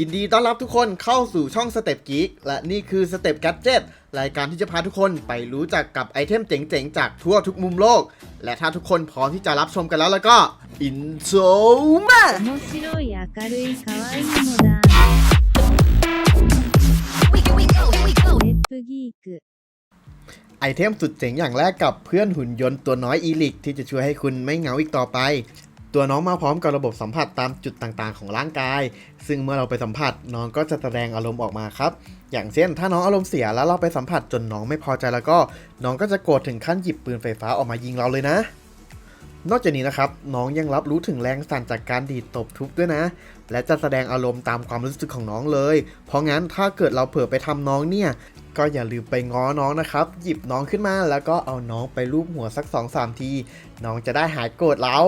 ยินดีต้อนรับทุกคนเข้าสู่ช่องสเต็ปกิ๊กและนี่คือสเต็ปกัจเจ็ตรายการที่จะพาทุกคนไปรู้จักกับไอเทมเจ๋งๆ จากทั่วทุกมุมโลก และถ้าทุกคนพร้อมที่จะรับชมกันแล้วแล้วก็อินโซมาไอเทมสุดเจ๋งอย่างแรกกับเพื่อนหุ่นยนต์ตัวน้อยอีลิกที่จะช่วยให้คุณไม่เหงาอีกต่อไป ตัวน้องมาพร้อมกับระบบสัมผัสตามจุดต่างๆ ของร่างกาย ซึ่งเมื่อเราไปสัมผัสน้องก็จะแสดงอารมณ์ออกมาครับ อย่างเช่น ถ้าน้องอารมณ์เสียแล้วเราไปสัมผัสจนน้องไม่พอใจแล้วก็ น้องก็จะโกรธถึงขั้นหยิบปืนไฟฟ้าออกมายิงเราเลยนะ นอกจากนี้นะครับน้องยังรับรู้ถึงแรงสั่นจากการดีดตบทุบด้วยนะ และจะแสดงอารมณ์ตามความรู้สึกของน้องเลย เพราะงั้นถ้าเกิดเราเผลอไปทำน้องเนี่ยก็อย่าลืมไปง้อน้องนะครับ หยิบน้องขึ้นมาแล้วก็เอาน้องไปลูบหัวสัก2-3ที น้องจะได้หายโกรธเรา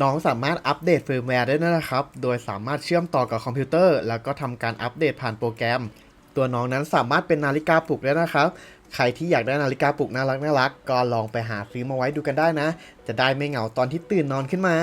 น้องสามารถอัปเดตเฟิร์มแวร์ได้นะครับ โดยสามารถเชื่อมต่อกับคอมพิวเตอร์ แล้วก็ทำการอัปเดตผ่านโปรแกรม ตัวน้องนั้นสามารถเป็นนาฬิกาปลุกได้นะครับ ใครที่อยากได้นาฬิกาปลุกน่ารักน่ารักก็ลองไปหาซื้อมาไว้ดูกันได้นะ จะได้ไม่เหงาตอนที่ตื่นนอนขึ้นมา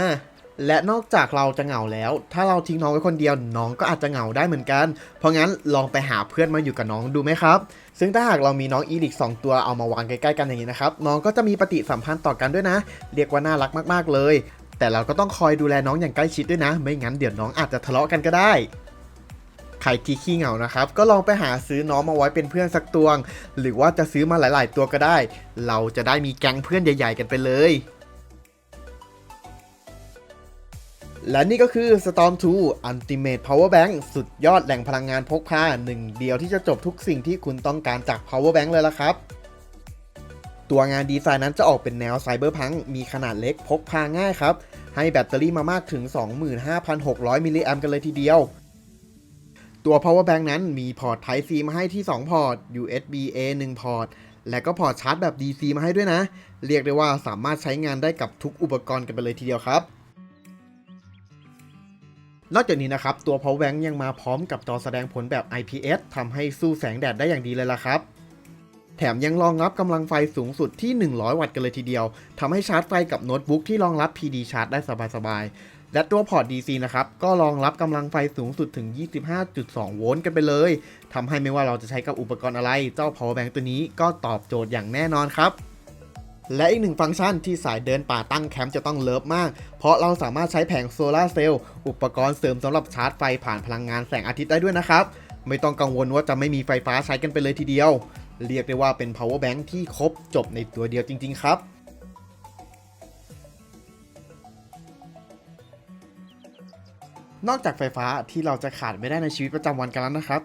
และนอกจากเราจะเหงาแล้ว ถ้าเราทิ้งน้องไว้คนเดียวน้องก็อาจจะเหงาได้เหมือนกัน เพราะงั้นลองไปหาเพื่อนมาอยู่กับน้องดูไหมครับ ซึ่งถ้าหากเรามีน้องอีลิก 2 ตัวเอามาวางใกล้ๆกันอย่างนี้นะครับน้องก็จะมีปฏิสัมพันธ์ต่อกันด้วยนะ เรียกว่าน่ารักมากๆเลย แต่เราก็ต้องคอยดูแลน้องอย่างใกล้ชิดด้วยนะ ไม่งั้นเดี๋ยวน้องอาจจะทะเลาะกันก็ได้ใครที่ขี้เหงานะครับ ก็ลองไปหาซื้อน้องมาไว้เป็นเพื่อนสักตัวง หรือว่าจะซื้อมาหลาย ๆ ตัวก็ได้ เราจะได้มีแก๊งเพื่อนใหญ่ ๆ กันไปเลย และนี่ก็คือ Storm 2 Ultimate Power Bank สุดยอดแหล่งพลังงานพกพาหนึ่งเดียวที่จะจบทุกสิ่งที่คุณต้องการจาก Power Bank เลยละครับ ตัวงานดีไซน์นั้นจะออกเป็นแนวไซเบอร์พังมีขนาดเล็กพกพาง่ายครับ ให้แบตเตอรี่มามากถึง 25,600 มิลลิแอมกันเลยทีเดียว ตัว power bank นั้นมีพอร์ต Type C มาให้ที่ 2 พอร์ต USB A 1 พอร์ต และก็พอร์ตชาร์จแบบ DC มาให้ด้วยนะ เรียกได้ว่าสามารถใช้งานได้กับทุกอุปกรณ์กันไปเลยทีเดียวครับนอกจากนี้นะครับ ตัว power bank ยังมาพร้อมกับจอแสดงผลแบบ IPS ทำให้สู้แสงแดดได้อย่างดีเลยล่ะครับ แถมยังรองรับกำลังไฟสูงสุดที่ 100 วัตต์กันเลยทีเดียวทำให้ชาร์จไฟกับโน้ตบุ๊กที่รองรับ PD ชาร์จได้สบายๆ และตัวพอร์ต DC นะครับ ก็รองรับกำลังไฟสูงสุดถึง 25.2 โวลต์กันไปเลยทำให้ไม่ว่าเราจะใช้กับอุปกรณ์อะไร เจ้า power bank ตัวนี้ก็ตอบโจทย์อย่างแน่นอนครับและอีกหนึ่งฟังก์ชันที่สายเดินป่าตั้งแคมป์จะต้องเลิฟมาก เพราะเราสามารถใช้แผงโซลาร์เซลล์อุปกรณ์เสริมสำหรับชาร์จไฟผ่านพลังงานแสงอาทิตย์ได้ด้วยนะครับ ไม่ต้องกังวลว่าจะไม่มีไฟฟ้าใช้กันไปเลยทีเดียว เรียกได้ว่าเป็น power bank ที่ครบจบในตัวเดียวจริง ๆ ครับนอกจากไฟฟ้าที่เราจะขาดไม่ได้ในชีวิตประจำวันกันแล้วนะครับ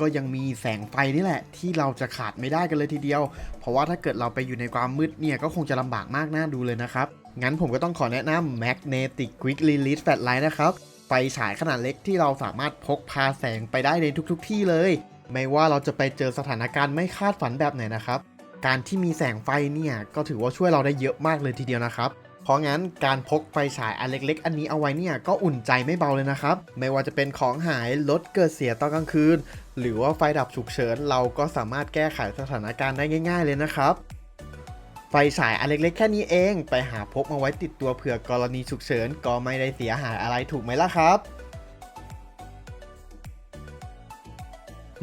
ก็ยังมีแสงไฟนี่แหละ ที่เราจะขาดไม่ได้กันเลยทีเดียว เพราะว่าถ้าเกิดเราไปอยู่ในความมืดเนี่ยก็คงจะลำบากมากน่าดูเลยนะครับ งั้นผมก็ต้องขอแนะนำ Magnetic Quick Release Flashlight นะครับ ไฟฉายขนาดเล็กที่เราสามารถพกพาแสงไปได้ในทุกๆทที่เลย ไม่ว่าเราจะไปเจอสถานการณ์ไม่คาดฝันแบบไหนนะครับ การที่มีแสงไฟเนี่ยก็ถือว่าช่วยเราได้เยอะมากเลยทีเดียวนะครับเพราะงั้นการพกไฟฉายอันเล็ก ๆ อันนี้เอาไว้เนี่ยก็อุ่นใจไม่เบาเลยนะครับ ไม่ว่าจะเป็นของหายรถเกิดเสียตอนกลางคืน หรือว่าไฟดับฉุกเฉินเราก็สามารถแก้ไขสถานการณ์ได้ง่าย ๆ เลยนะครับ ไฟฉายอันเล็ก ๆ แค่นี้เอง ไปหาพกมาไว้ติดตัวเผื่อกรณีฉุกเฉินก็ไม่ได้เสียหายอะไรถูกไหมล่ะครับ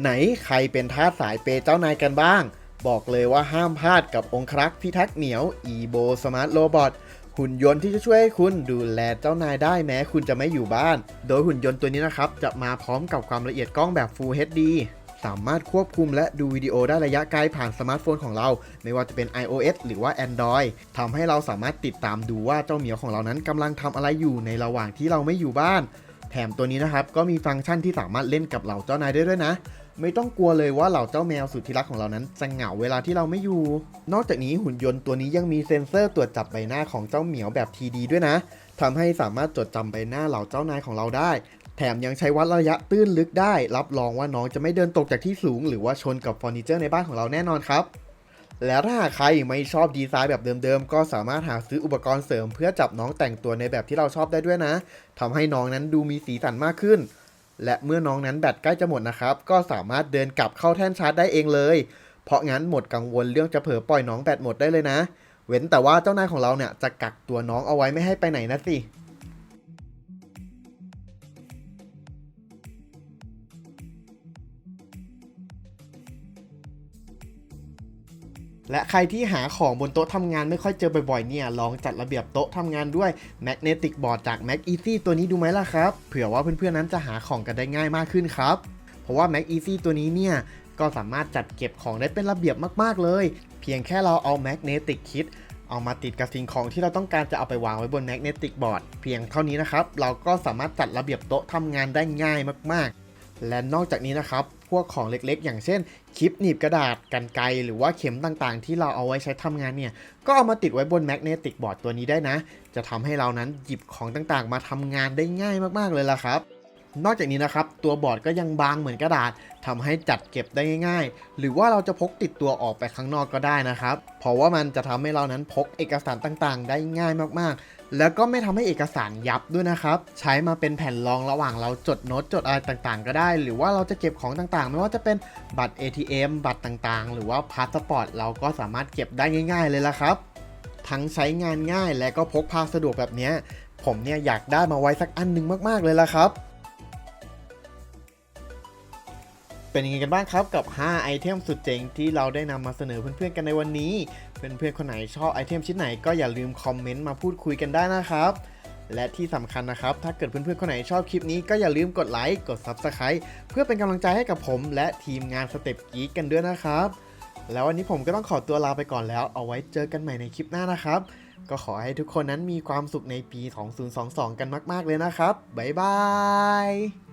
ไหนใครเป็นทาสสายเปย์เจ้านายกันบ้าง บอกเลยว่าห้ามพลาดกับองครักษ์พิทักษ์เหนียว e b o Smart Robot หุ่นยนต์ที่จะช่วยให้คุณดูแลเจ้านายได้แม้คุณจะไม่อยู่บ้าน โดยหุ่นยนต์ตัวนี้นะครับ จะมาพร้อมกับความละเอียดกล้องแบบ Full HD สามารถควบคุมและดูวิดีโอได้ระยะไกลผ่านสมาร์ทโฟนของเรา ไม่ว่าจะเป็น iOS หรือว่า Android ทำให้เราสามารถติดตามดูว่าเจ้าเหมียวของเรานั้นกำลังทำอะไรอยู่ในระหว่างที่เราไม่อยู่บ้าน แถมตัวนี้นะครับก็มีฟังก์ชันที่สามารถเล่นกับเหล่าเจ้านายได้ด้วยนะ ไม่ต้องกลัวเลยว่าเหล่าเจ้าแมวสุดที่รักของเรานั้นจะเหงาเวลาที่เราไม่อยู่ นอกจากนี้หุ่นยนต์ตัวนี้ยังมีเซ็นเซอร์ตรวจจับใบหน้าของเจ้าเหมียวแบบทีดีด้วยนะทำให้สามารถจดจำใบหน้าเหล่าเจ้านายของเราได้ แถมยังใช้วัดระยะตื้นลึกได้ รับรองว่าน้องจะไม่เดินตกจากที่สูง หรือว่าชนกับเฟอร์นิเจอร์ในบ้านของเราแน่นอนครับแล้วถ้าหากใครไม่ชอบดีไซน์แบบเดิมๆ ก็สามารถหาซื้ออุปกรณ์เสริมเพื่อจับน้องแต่งตัวในแบบที่เราชอบได้ด้วยนะทำให้น้องนั้นดูมีสีสันมากขึ้น และเมื่อน้องนั้นแบตใกล้จะหมดนะครับ ก็สามารถเดินกลับเข้าแท่นชาร์จได้เองเลย เพราะงั้นหมดกังวลเรื่องจะเผลอปล่อยน้องแบตหมดได้เลยนะ เว้นแต่ว่าเจ้านายของเราเนี่ยจะกักตัวน้องเอาไว้ไม่ให้ไปไหนนะสิ และใครที่หาของบนโต๊ะทำงานไม่ค่อยเจอบ่อยๆเนี่ย ลองจัดระเบียบโต๊ะทำงานด้วย Magnetic Board จาก Mag Easy ตัวนี้ดูไหมล่ะครับ เผื่อว่าเพื่อนๆนั้นจะหาของกันได้ง่ายมากขึ้นครับ เพราะว่า Mag Easy ตัวนี้เนี่ย ก็สามารถจัดเก็บของได้เป็นระเบียบมากๆเลย เพียงแค่เราเอา Magnetic Kit เอามาติดกับสิ่งของที่เราต้องการจะเอาไปวางไว้บน Magnetic Board เพียงเท่านี้นะครับ เราก็สามารถจัดระเบียบโต๊ะทำงานได้ง่ายมากๆ และนอกจากนี้นะครับ พวกของเล็กๆ อย่างเช่นคลิปหนีบกระดาษกันไกหรือว่าเข็มต่างๆ ที่เราเอาไว้ใช้ทำงานเนี่ย ก็เอามาติดไว้บนแมกเนติกบอร์ดตัวนี้ได้นะ จะทำให้เรานั้นหยิบของต่างๆ มาทำงานได้ง่ายมากๆเลยล่ะครับ นอกจากนี้นะครับ ตัวบอร์ดก็ยังบางเหมือนกระดาษทำให้จัดเก็บได้ง่ายๆ หรือว่าเราจะพกติดตัวออกไปข้างนอกก็ได้นะครับ เพราะว่ามันจะทำให้เรานั้นพกเอกสารต่างๆ ได้ง่ายมากๆ แล้วก็ไม่ทำให้เอกสารยับด้วยนะครับ ใช้มาเป็นแผ่นรองระหว่างเราจดโน้ตจดอะไรต่างๆ ก็ได้ หรือว่าเราจะเก็บของต่างๆ ไม่ว่าจะเป็นบัตร ATM บัตรต่างๆ หรือว่าพาสปอร์ตเราก็สามารถเก็บได้ง่าย ๆ เลยละครับ ทั้งใช้งานง่ายและก็พกพาสะดวกแบบนี้ผมเนี่ยอยากได้มาไว้สักอันหนึงมากๆเลยละครับ เป็นยังไงกันบ้างครับกับ 5 ไอเทมสุดเจ๋งที่เราได้นำมาเสนอเพื่อนๆกันในวันนี้ เพื่อนๆคนไหนชอบไอเทมชิ้นไหนก็อย่าลืมคอมเมนต์มาพูดคุยกันได้นะครับ และที่สำคัญนะครับ ถ้าเกิดเพื่อนๆคนไหนชอบคลิปนี้ก็อย่าลืมกดไลค์กด Subscribe เพื่อเป็นกำลังใจให้กับผมและทีมงานสเต็ปกีกันด้วยนะครับ แล้ววันนี้ผมก็ต้องขอตัวลาไปก่อนแล้ว เอาไว้เจอกันใหม่ในคลิปหน้านะครับ ก็ขอให้ทุกคนนั้นมีความสุขในปี 2022 กันมาก ๆเลยนะครับบ๊ายบาย